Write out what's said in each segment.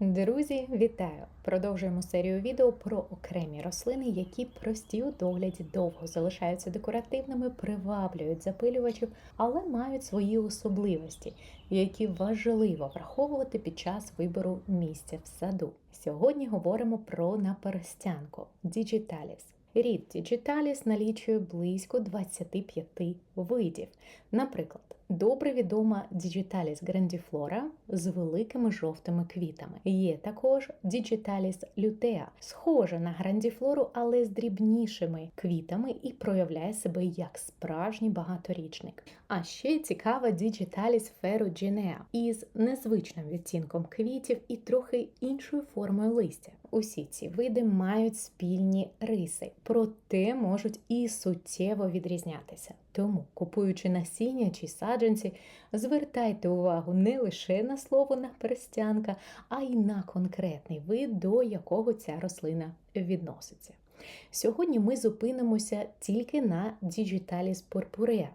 Друзі, вітаю! Продовжуємо серію відео про окремі рослини, які прості у догляді довго залишаються декоративними, приваблюють запилювачів, але мають свої особливості, які важливо враховувати під час вибору місця в саду. Сьогодні говоримо про наперстянку Digitalis. Рід Digitalis налічує близько 25 видів. Наприклад, добре відома Digitalis grandiflora з великими жовтими квітами. Є також Digitalis lutea, схожа на грандіфлору, але з дрібнішими квітами і проявляє себе як справжній багаторічник. А ще цікава Digitalis ferruginea із незвичним відтінком квітів і трохи іншою формою листя. Усі ці види мають спільні риси, проте можуть і суттєво відрізнятися. Тому, купуючи насіння чи саджанці, звертайте увагу не лише на слово наперстянка, а й на конкретний вид, до якого ця рослина відноситься. Сьогодні ми зупинимося тільки на Digitalis purpurea,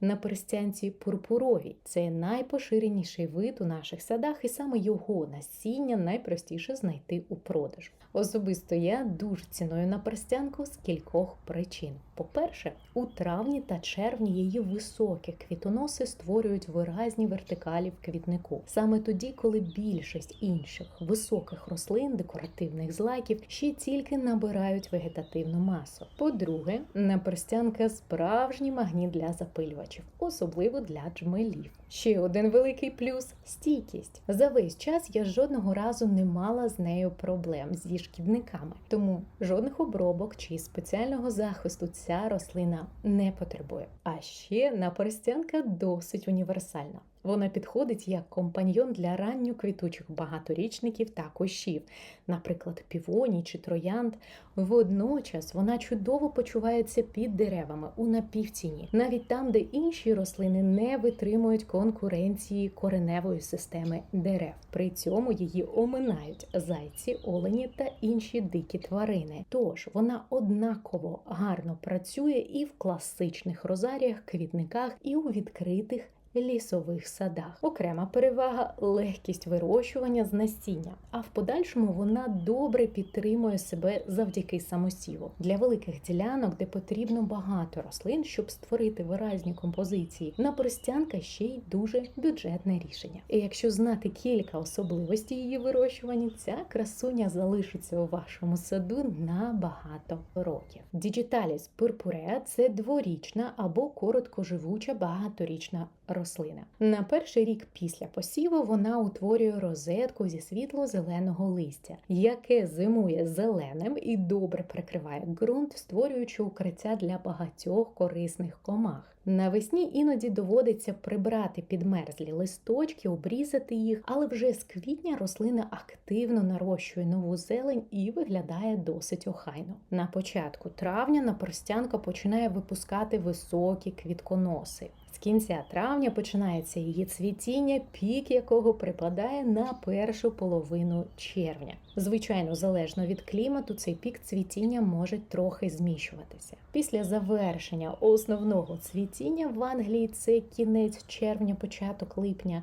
на перстянці пурпуровій. Це найпоширеніший вид у наших садах, і саме його насіння найпростіше знайти у продажу. Особисто я дуже ціную наперстянку з кількох причин. По-перше, у травні та червні її високі квітоноси створюють виразні вертикалі в квітнику. Саме тоді, коли більшість інших високих рослин, декоративних злаків ще тільки набирають вегетативну масу. По-друге, наперстянка справжній магніт для запилювачів, особливо для джмелів. Ще один великий плюс стійкість. За весь час я жодного разу не мала з нею проблем зі шкідниками, тому жодних обробок чи спеціального захисту ця рослина не потребує. А ще наперстянка досить універсальна. Вона підходить як компаньйон для ранньоквітучих багаторічників та кущів, наприклад, півоній чи троянд. Водночас вона чудово почувається під деревами у напівтіні, навіть там, де інші рослини не витримують конкуренції кореневої системи дерев. При цьому її оминають зайці, олені та інші дикі тварини. Тож вона однаково гарно працює і в класичних розаріях, квітниках, і у відкритих лісових садах. Окрема перевага легкість вирощування з насіння, а в подальшому вона добре підтримує себе завдяки самосіву. Для великих ділянок, де потрібно багато рослин, щоб створити виразні композиції, наперстянка ще й дуже бюджетне рішення. І якщо знати кілька особливостей її вирощування, ця красуня залишиться у вашому саду на багато років. Digitalis purpurea – це дворічна або короткоживуча багаторічна рослина. На перший рік після посіву вона утворює розетку зі світло-зеленого листя, яке зимує зеленим і добре прикриває ґрунт, створюючи укриття для багатьох корисних комах. Навесні іноді доводиться прибрати підмерзлі листочки, обрізати їх, але вже з квітня рослина активно нарощує нову зелень і виглядає досить охайно. На початку травня наперстянка починає випускати високі квітконоси. З кінця травня починається її цвітіння, пік якого припадає на першу половину червня. Звичайно, залежно від клімату, цей пік цвітіння може трохи зміщуватися. Після завершення основного цвітіння в Англії це кінець червня, початок липня.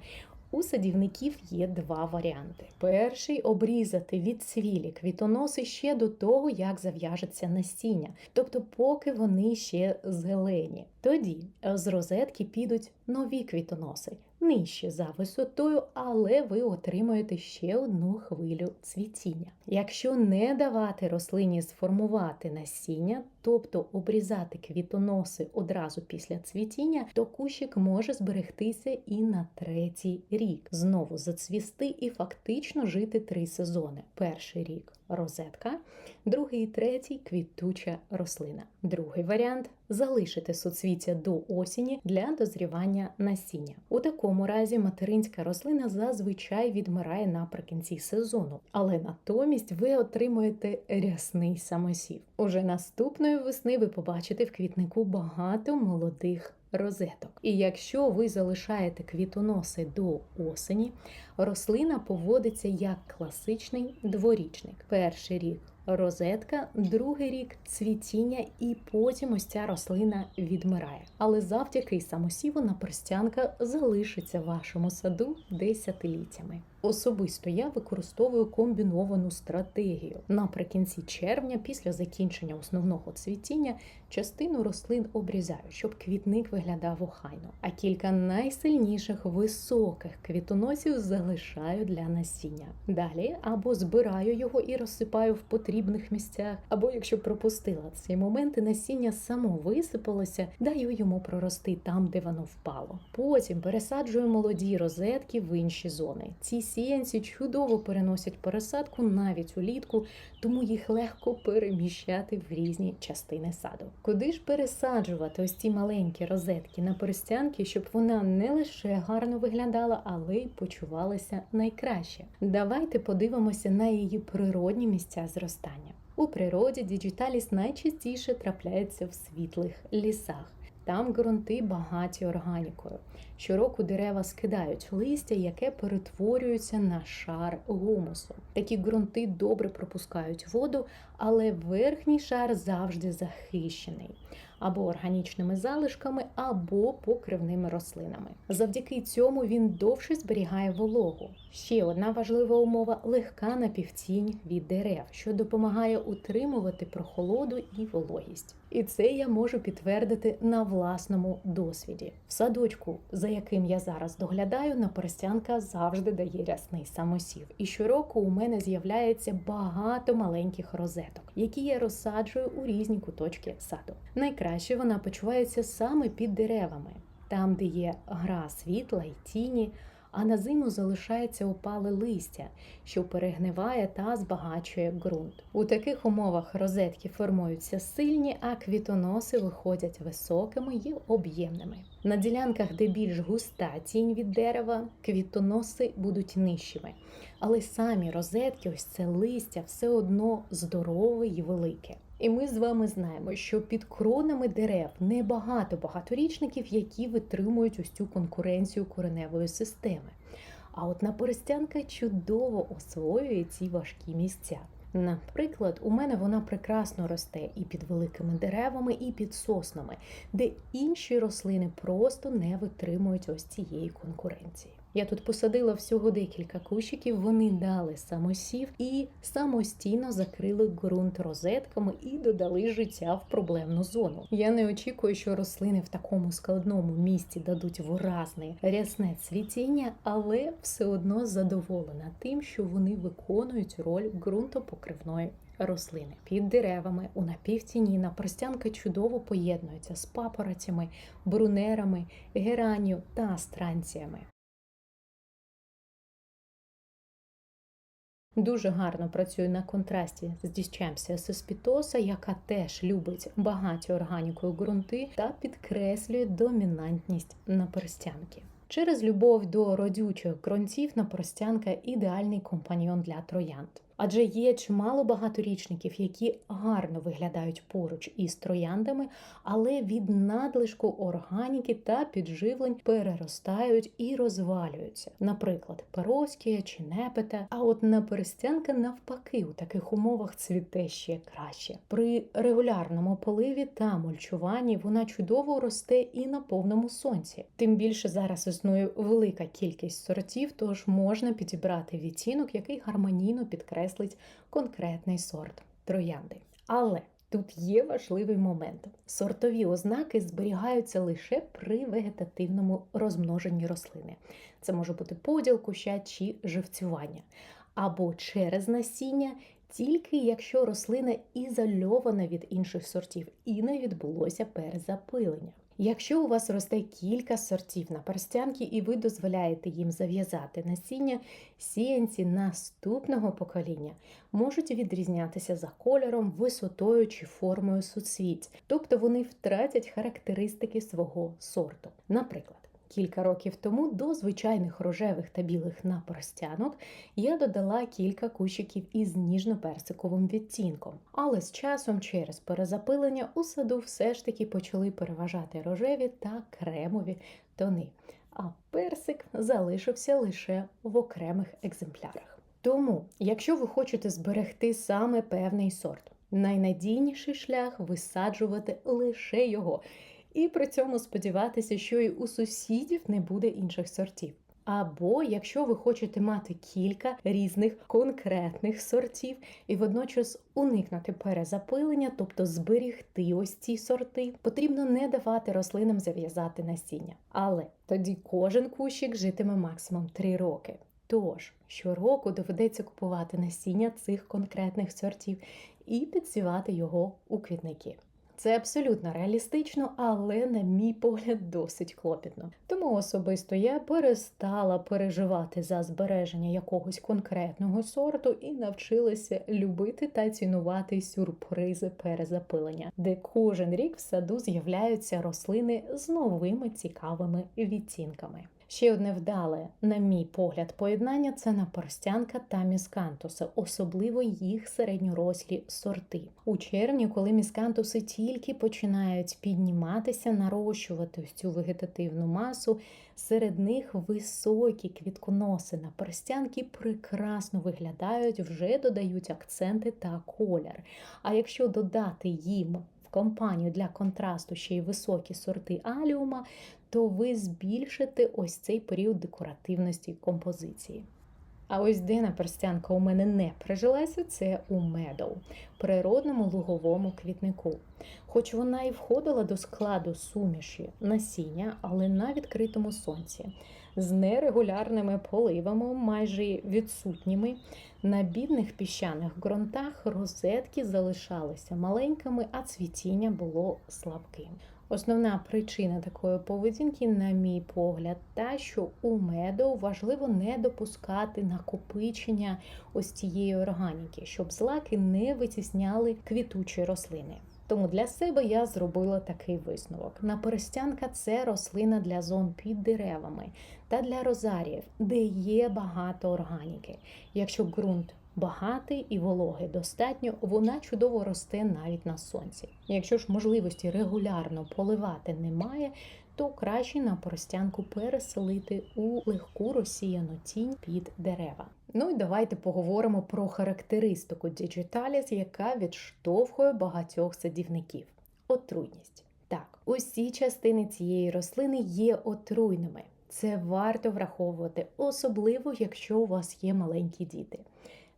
У садівників є два варіанти: перший обрізати від цвілі квітоноси ще до того, як зав'яжеться насіння, тобто, поки вони ще зелені. Тоді з розетки підуть нові квітоноси, нижче за висотою, але ви отримаєте ще одну хвилю цвітіння. Якщо не давати рослині сформувати насіння, тобто обрізати квітоноси одразу після цвітіння, то кущик може зберегтися і на третій рік, знову зацвісти і фактично жити три сезони. Перший рік розетка, другий і третій квітуча рослина. Другий варіант залишити суцвіття до осені для дозрівання насіння. У такому разі материнська рослина зазвичай відмирає наприкінці сезону, але натомість ви отримуєте рясний самосів. Уже наступної весни ви побачите в квітнику багато молодих розеток. І якщо ви залишаєте квітоноси до осені, рослина поводиться як класичний дворічник. Перший рік розетка, другий рік цвітіння, і потім ось ця рослина відмирає. Але завдяки самосіву наперстянка залишиться в вашому саду десятиліттями. Особисто я використовую комбіновану стратегію. Наприкінці червня, після закінчення основного цвітіння, частину рослин обрізаю, щоб квітник виглядав охайно. А кілька найсильніших високих квітоносів залишаю для насіння. Далі або збираю його і розсипаю в потрібних місцях, або якщо пропустила цей момент, насіння само висипалося, даю йому прорости там, де воно впало. Потім пересаджую молоді розетки в інші зони. Ці сіянці чудово переносять пересадку навіть улітку, тому їх легко переміщати в різні частини саду. Куди ж пересаджувати ось ці маленькі розетки на перстянки, щоб вона не лише гарно виглядала, але й почувалася найкраще? Давайте подивимося на її природні місця зростання. У природі діджиталіс найчастіше трапляється в світлих лісах. Там ґрунти багаті органікою. Щороку дерева скидають листя, яке перетворюється на шар гумусу. Такі ґрунти добре пропускають воду, але верхній шар завжди захищений або органічними залишками, або покривними рослинами. Завдяки цьому він довше зберігає вологу. Ще одна важлива умова легка напівтінь від дерев, що допомагає утримувати прохолоду і вологість. І це я можу підтвердити на власному досвіді. В садочку, за яким я зараз доглядаю, наперстянка завжди дає рясний самосів. І щороку у мене з'являється багато маленьких розеток, які я розсаджую у різні куточки саду. Найкраще вона почувається саме під деревами, там, де є гра світла і тіні а на зиму залишається опале листя, що перегниває та збагачує ґрунт. У таких умовах розетки формуються сильні, а квітоноси виходять високими і об'ємними. На ділянках, де більш густа тінь від дерева, квітоноси будуть нижчими. Але самі розетки, ось це листя, все одно здорове і велике. І ми з вами знаємо, що під кронами дерев небагато багаторічників, які витримують ось цю конкуренцію кореневої системи. А от наперстянка чудово освоює ці важкі місця. Наприклад, у мене вона прекрасно росте і під великими деревами, і під соснами, де інші рослини просто не витримують ось цієї конкуренції. Я тут посадила всього декілька кущиків, вони дали самосів і самостійно закрили ґрунт розетками і додали життя в проблемну зону. Я не очікую, що рослини в такому складному місці дадуть виразне рясне цвітіння, але все одно задоволена тим, що вони виконують роль ґрунтопокривної. Рослини під деревами у напівтіні наперстянка чудово поєднуються з папоротями, брунерами, геранію та странціями. Дуже гарно працює на контрасті з дісчемсія сеспітоса, яка теж любить багаті органікою ґрунти та підкреслює домінантність наперстянки. Через любов до родючих ґрунтів наперстянка ідеальний компаньйон для троянд адже є чимало багаторічників, які гарно виглядають поруч із трояндами, але від надлишку органіки та підживлень переростають і розвалюються. Наприклад, перовськія чи непета. А от наперстянка навпаки у таких умовах цвіте ще краще. При регулярному поливі та мульчуванні вона чудово росте і на повному сонці. Тим більше зараз існує велика кількість сортів, тож можна підібрати відтінок, який гармонійно підкреслює окреслить конкретний сорт троянди. Але тут є важливий момент: сортові ознаки зберігаються лише при вегетативному розмноженні рослини. Це може бути поділ куща чи живцювання, або через насіння. Тільки якщо рослина ізольована від інших сортів і не відбулося перезапилення. Якщо у вас росте кілька сортів на перстянки і ви дозволяєте їм зав'язати насіння, сіянці наступного покоління можуть відрізнятися за кольором, висотою чи формою суцвіть, тобто вони втратять характеристики свого сорту. Наприклад. Кілька років тому до звичайних рожевих та білих наперстянок я додала кілька кущиків із ніжно-персиковим відтінком. Але з часом через перезапилення у саду все ж таки почали переважати рожеві та кремові тони, а персик залишився лише в окремих екземплярах. Тому, якщо ви хочете зберегти саме певний сорт, найнадійніший шлях висаджувати лише його, і при цьому сподіватися, що і у сусідів не буде інших сортів. Або якщо ви хочете мати кілька різних конкретних сортів і водночас уникнути перезапилення, тобто зберігти ось ці сорти, потрібно не давати рослинам зав'язати насіння. Але тоді кожен кущик житиме максимум 3 роки. Тож щороку доведеться купувати насіння цих конкретних сортів і підсівати його у квітники. Це абсолютно реалістично, але, на мій погляд, досить клопітно. Тому особисто я перестала переживати за збереження якогось конкретного сорту і навчилася любити та цінувати сюрпризи перезапилення, де кожен рік в саду з'являються рослини з новими цікавими відтінками. Ще одне вдале, на мій погляд, поєднання це наперстянка та міскантуси, особливо їх середньорослі сорти. У червні, коли міскантуси тільки починають підніматися, нарощувати цю вегетативну масу, серед них високі квітконоси наперстянки прекрасно виглядають, вже додають акценти та колір. А якщо додати їм компанію для контрасту ще й високі сорти аліума, то ви збільшите ось цей період декоративності композиції. А ось де наперстянка у мене не прижилася, це у медоу, природному луговому квітнику. Хоч вона і входила до складу суміші насіння, але на відкритому сонці, з нерегулярними поливами, майже відсутніми, на бідних піщаних ґрунтах розетки залишалися маленькими, а цвітіння було слабким. Основна причина такої поведінки, на мій погляд, та що у меду важливо не допускати накопичення ось цієї органіки, щоб злаки не витісняли квітучі рослини. Тому для себе я зробила такий висновок: наперстянка це рослина для зон під деревами та для розаріїв, де є багато органіки. Якщо ґрунт багатий і вологи достатньо, вона чудово росте навіть на сонці. Якщо ж можливості регулярно поливати немає, то краще на простянку переселити у легку розсіяну тінь під дерева. Ну і давайте поговоримо про характеристику Digitalis, яка відштовхує багатьох садівників. Отруйність. Так, усі частини цієї рослини є отруйними. Це варто враховувати, особливо якщо у вас є маленькі діти.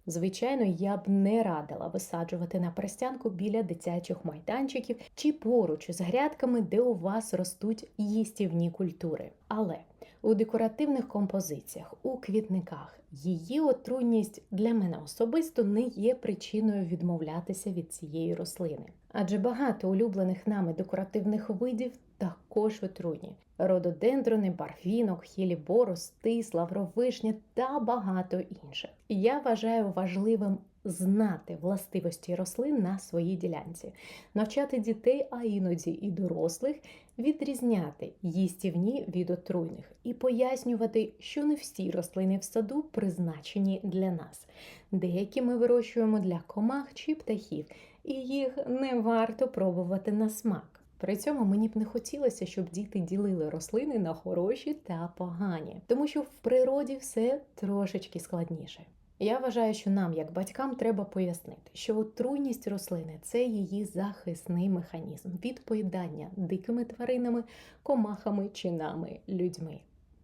Звичайно, я б не радила висаджувати на перстянку біля дитячих майданчиків чи поруч з грядками, де у вас ростуть їстівні культури. Але у декоративних композиціях, у квітниках її отруйність для мене особисто не є причиною відмовлятися від цієї рослини. Адже багато улюблених нами декоративних видів також отруйні: рододендрони, барвінок, хіліборус, тис, лавровишня та багато інших. Я вважаю важливим знати властивості рослин на своїй ділянці, навчати дітей, а іноді і дорослих відрізняти їстівні від отруйних і пояснювати, що не всі рослини в саду призначені для нас. Деякі ми вирощуємо для комах чи птахів, і їх не варто пробувати на смак. При цьому мені б не хотілося, щоб діти ділили рослини на хороші та погані, тому що в природі все трошечки складніше. Я вважаю, що нам, як батькам, треба пояснити, що отруйність рослини це її захисний механізм від поїдання дикими тваринами, комахами чи нами, людьми.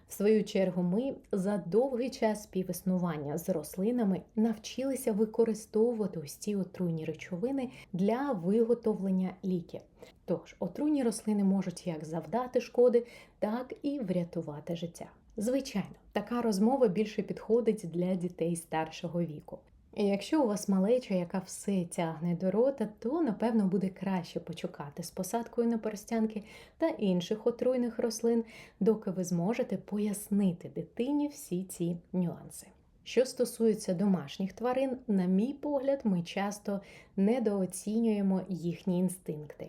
В свою чергу, ми за довгий час співіснування з рослинами навчилися використовувати ось ці отруйні речовини для виготовлення ліків. Тож отруйні рослини можуть як завдати шкоди, так і врятувати життя. Звичайно, така розмова більше підходить для дітей старшого віку. І якщо у вас малеча, яка все тягне до рота, то напевно буде краще почекати з посадкою на перстянки та інших отруйних рослин, доки ви зможете пояснити дитині всі ці нюанси. Що стосується домашніх тварин, на мій погляд, ми часто недооцінюємо їхні інстинкти.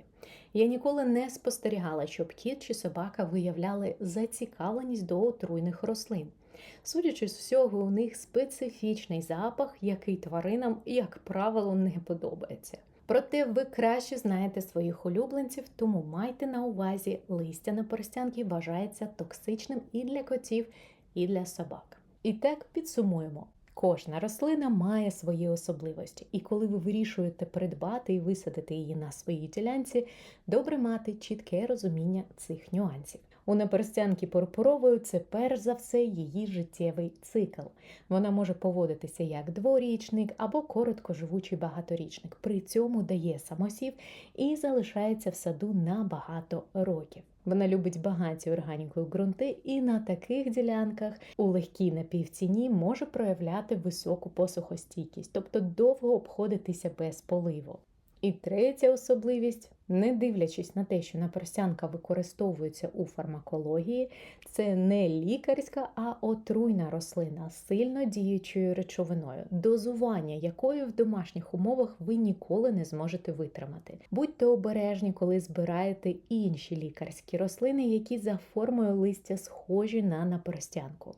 Я ніколи не спостерігала, щоб кіт чи собака виявляли зацікавленість до отруйних рослин. Судячи з всього, у них специфічний запах, який тваринам, як правило, не подобається. Проте ви краще знаєте своїх улюбленців, тому майте на увазі листя на перстянки вважається токсичним і для котів, і для собак. І так підсумуємо. Кожна рослина має свої особливості, і коли ви вирішуєте придбати і висадити її на своїй ділянці, добре мати чітке розуміння цих нюансів. У наперстянки пурпурової це перш за все її життєвий цикл. Вона може поводитися як дворічник або короткоживучий багаторічник. При цьому дає самосів і залишається в саду на багато років. Вона любить багаті органікою ґрунти, і на таких ділянках у легкій напівціні може проявляти високу посухостійкість, тобто довго обходитися без поливу. І третя особливість, не дивлячись на те, що наперстянка використовується у фармакології, це не лікарська, а отруйна рослина з сильно діючою речовиною, дозування якої в домашніх умовах ви ніколи не зможете витримати. Будьте обережні, коли збираєте інші лікарські рослини, які за формою листя схожі на наперстянку.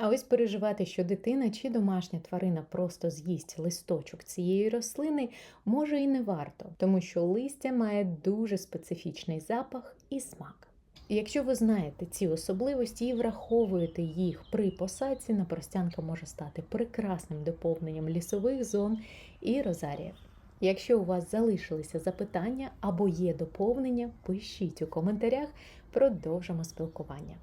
А ось переживати, що дитина чи домашня тварина просто з'їсть листочок цієї рослини, може і не варто, тому що листя має дуже специфічний запах і смак. Якщо ви знаєте ці особливості і враховуєте їх при посадці, напростянка може стати прекрасним доповненням лісових зон і розаріїв. Якщо у вас залишилися запитання або є доповнення, пишіть у коментарях, продовжимо спілкування.